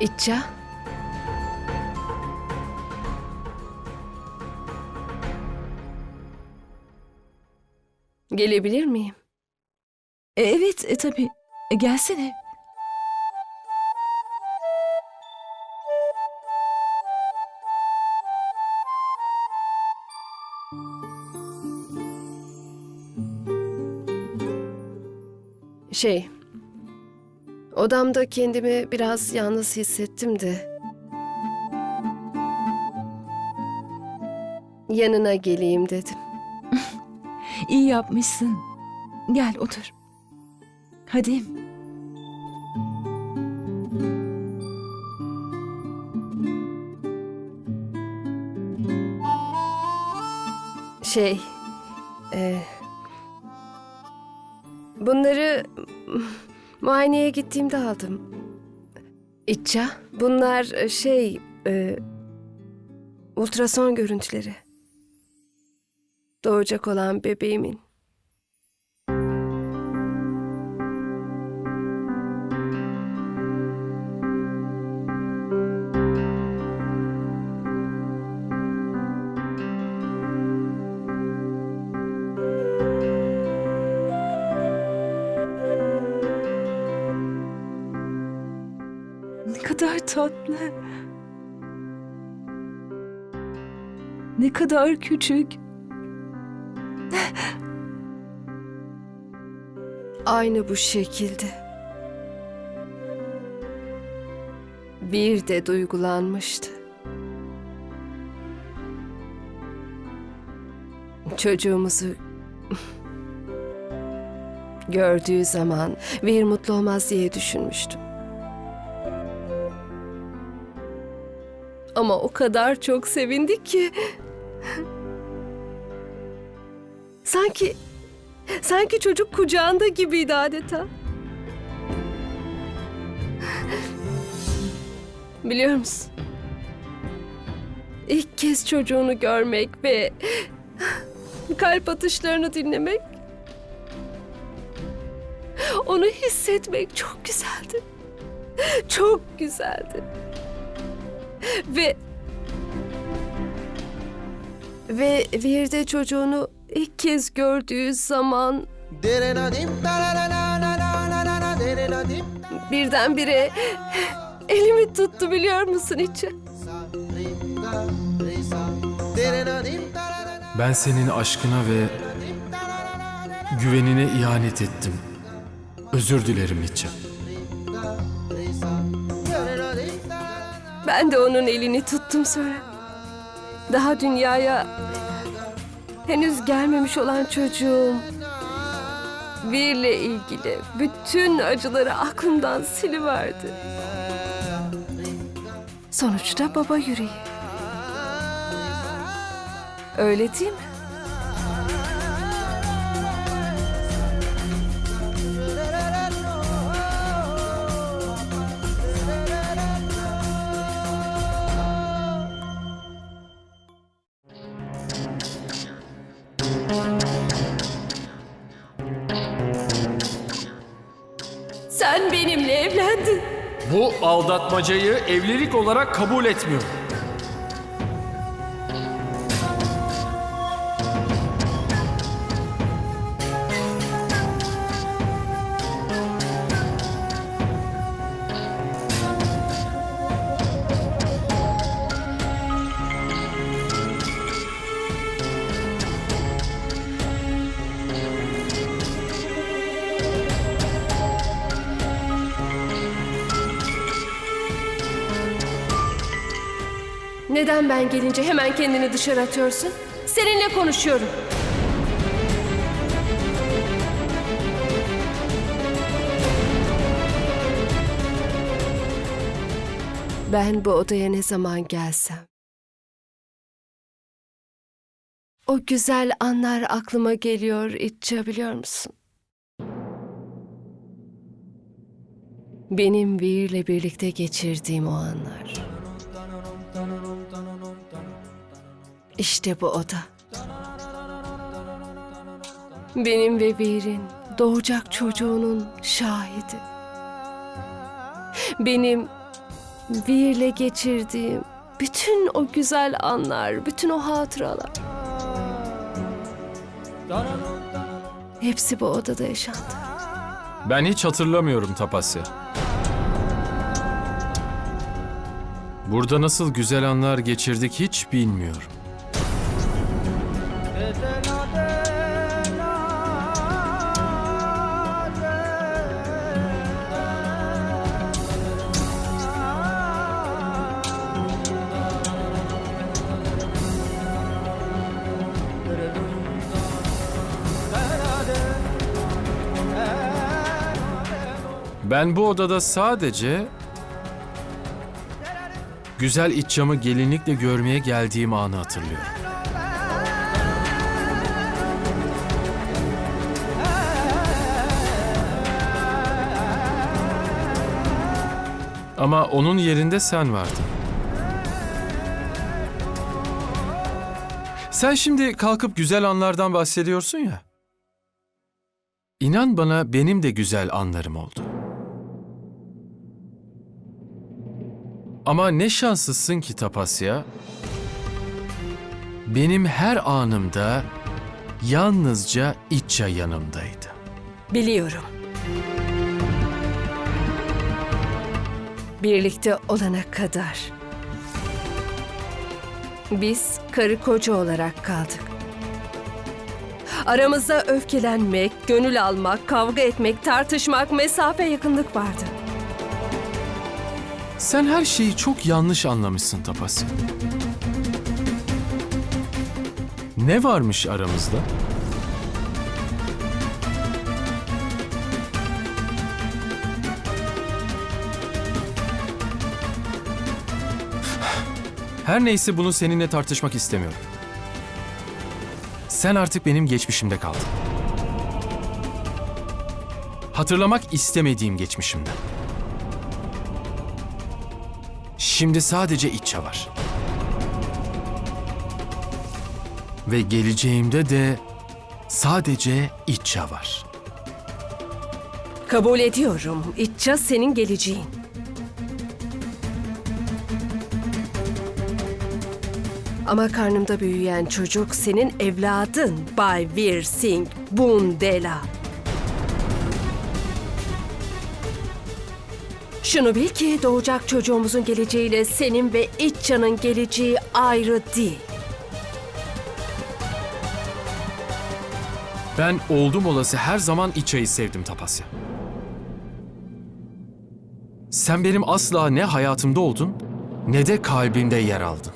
İtça. Gelebilir miyim? E, Evet, e, tabii. E, gelsene. Şey, odamda kendimi biraz yalnız hissettim de. Yanına geleyim dedim. İyi yapmışsın. Gel otur. Hadi. Şey, e, bunları muayeneye gittiğimde aldım. İtça, bunlar e, şey, e, ultrason görüntüleri. Doğacak olan bebeğimin. Tatlı. Ne kadar küçük. Aynı bu şekilde. Bir de duygulanmıştı. Çocuğumuzu gördüğü zaman bir mutlu olmaz diye düşünmüştüm. Ama o kadar çok sevindik ki. Sanki Sanki çocuk kucağında gibiydi adeta. Biliyor musun? İlk kez çocuğunu görmek ve kalp atışlarını dinlemek, onu hissetmek çok güzeldi. Çok güzeldi. Ve ve bir de çocuğunu ilk kez gördüğü zaman birdenbire elimi tuttu biliyor musun hiç? Ben senin aşkına ve güvenine ihanet ettim. Özür dilerim İtça. Ben de onun elini tuttum sonra. Daha dünyaya henüz gelmemiş olan çocuğum Vir'le ilgili bütün acıları aklımdan siliverdi. Sonuçta baba yüreği. Öyle değil mi? Benimle evlendin. Bu aldatmacayı evlilik olarak kabul etmiyorum. Neden ben gelince hemen kendini dışarı atıyorsun? Seninle konuşuyorum. Ben bu odaya ne zaman gelsem o güzel anlar aklıma geliyor İtça biliyor musun? Benim Veer'le birlikte geçirdiğim o anlar. İşte bu oda. Benim ve Veer'in doğacak çocuğunun şahidi. Benim Veer'le geçirdiğim bütün o güzel anlar, bütün o hatıralar. Hepsi bu odada yaşandı. Ben hiç hatırlamıyorum Tapasya. Burada nasıl güzel anlar geçirdik hiç bilmiyorum. Ben bu odada sadece güzel iç camı gelinlikle görmeye geldiğim anı hatırlıyorum. Ama onun yerinde sen vardın. Sen şimdi kalkıp güzel anlardan bahsediyorsun ya. İnan bana benim de güzel anlarım oldu. Ama ne şanslısın ki Tapasya. Benim her anımda yalnızca İtça yanımdaydı. Biliyorum. Birlikte olana kadar. Biz karı koca olarak kaldık. Aramızda öfkelenmek, gönül almak, kavga etmek, tartışmak, mesafe yakınlık vardı. Sen her şeyi çok yanlış anlamışsın Tapasya. Ne varmış aramızda? Her neyse bunu seninle tartışmak istemiyorum. Sen artık benim geçmişimde kaldın. Hatırlamak istemediğim geçmişimde. Şimdi sadece İtça var. Ve geleceğimde de sadece İtça var. Kabul ediyorum. İtça senin geleceğin. Ama karnımda büyüyen çocuk senin evladın Bay Singh Bundela. Şunu bil ki doğacak çocuğumuzun geleceğiyle senin ve İtça'nın geleceği ayrı değil. Ben oldum olası her zaman İtça'yı sevdim Tapasya. Sen benim asla ne hayatımda oldun ne de kalbimde yer aldın.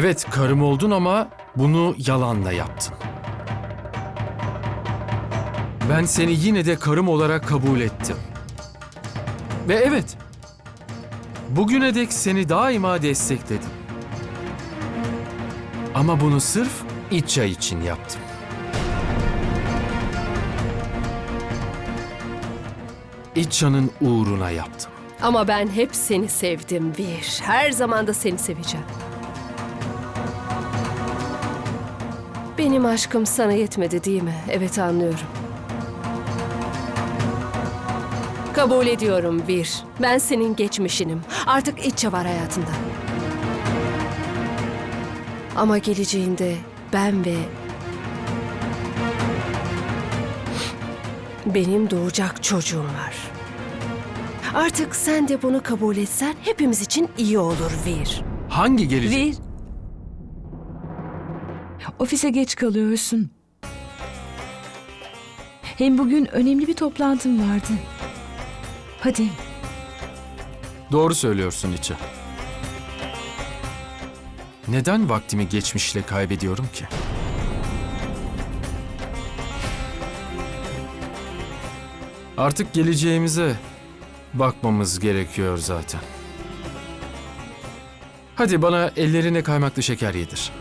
Evet karım oldun ama bunu yalanla yaptın. Ben seni yine de karım olarak kabul ettim. Ve evet, bugüne dek seni daima destekledim. Ama bunu sırf İtça için yaptım. İtça'nın uğruna yaptım. Ama ben hep seni sevdim Veer. Her zaman da seni seveceğim. Benim aşkım sana yetmedi değil mi? Evet anlıyorum. Kabul ediyorum Veer. Ben senin geçmişinim. Artık İtça var hayatında. Ama geleceğinde ben ve benim doğacak çocuğum var. Artık sen de bunu kabul etsen hepimiz için iyi olur Veer. Hangi gelecek? Vir. Ofise geç kalıyorsun. Hem bugün önemli bir toplantım vardı. Hadi. Doğru söylüyorsun İtça. Neden vaktimi geçmişle kaybediyorum ki? Artık geleceğimize bakmamız gerekiyor zaten. Hadi bana ellerine kaymaklı şeker yedir.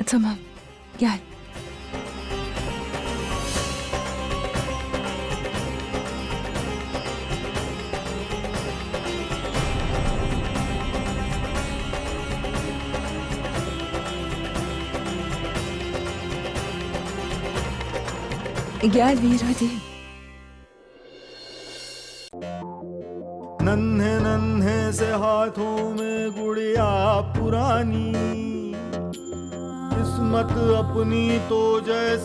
E, tamam. Gel. E, gel Vir hadi. किस्मत अपनी तो जैसे